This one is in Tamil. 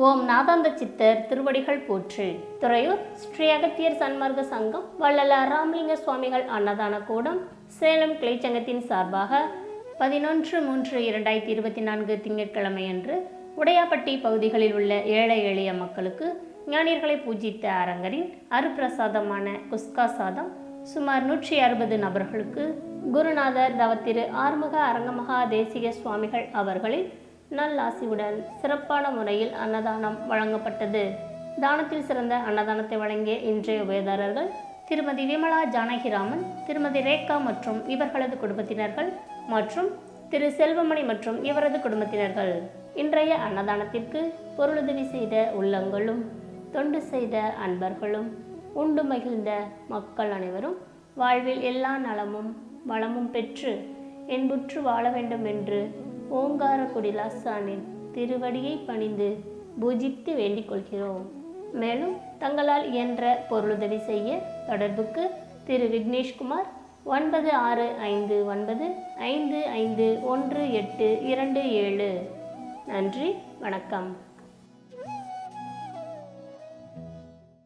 ஓம் நாதாந்த சித்தர் திருவடிகள் போற்று. துறையூர் ஸ்ரீ அகத்தியர் சன்மார்க்க சங்கம் வள்ளலார் ராமலிங்க சுவாமிகள் அன்னதான கூடம் சேலம் கிளைச்சங்கத்தின் சார்பாக பதினொன்று மூன்று இரண்டாயிரத்தி இருபத்தி நான்கு திங்கட்கிழமை அன்று உடையாப்பட்டி பகுதிகளில் உள்ள ஏழை எளிய மக்களுக்கு ஞானியர்களை பூஜித்த அரங்கரின் அருப்பிரசாதமான குஸ்கா சாதம் சுமார் நூற்றி அறுபது நபர்களுக்கு குருநாதர் தவத்திரு ஆறுமுக அரங்கமகா தேசிக சுவாமிகள் அவர்களின் நல்லாசியுடன் சிறப்பான முறையில் அன்னதானம் வழங்கப்பட்டது. தானத்தில் சிறந்த அன்னதானத்தை வழங்கிய இன்றைய உபயதாரர்கள் திருமதி விமலா ஜானகிராமன் திருமதி ரேகா மற்றும் இவர்களது குடும்பத்தினர்கள் மற்றும் திரு செல்வமணி மற்றும் இவரது குடும்பத்தினர்கள். இன்றைய அன்னதானத்திற்கு பொருளுதவி செய்த உள்ளங்களும் தொண்டு செய்த அன்பர்களும் உண்டு மகிழ்ந்த மக்கள் அனைவரும் வாழ்வில் எல்லா நலமும் வளமும் பெற்று என்புற்று வாழ வேண்டும் என்று ஓங்கார குடிலாசானின் திருவடியை பணிந்து பூஜித்து வேண்டிக் கொள்கிறோம். மேலும் தங்களால் இயன்ற பொருளுதவி செய்ய தொடர்புக்கு திரு விக்னேஷ்குமார் ஒன்பது ஆறு ஐந்து ஒன்பது ஐந்து ஐந்து ஒன்று எட்டு இரண்டு ஏழு. நன்றி வணக்கம்.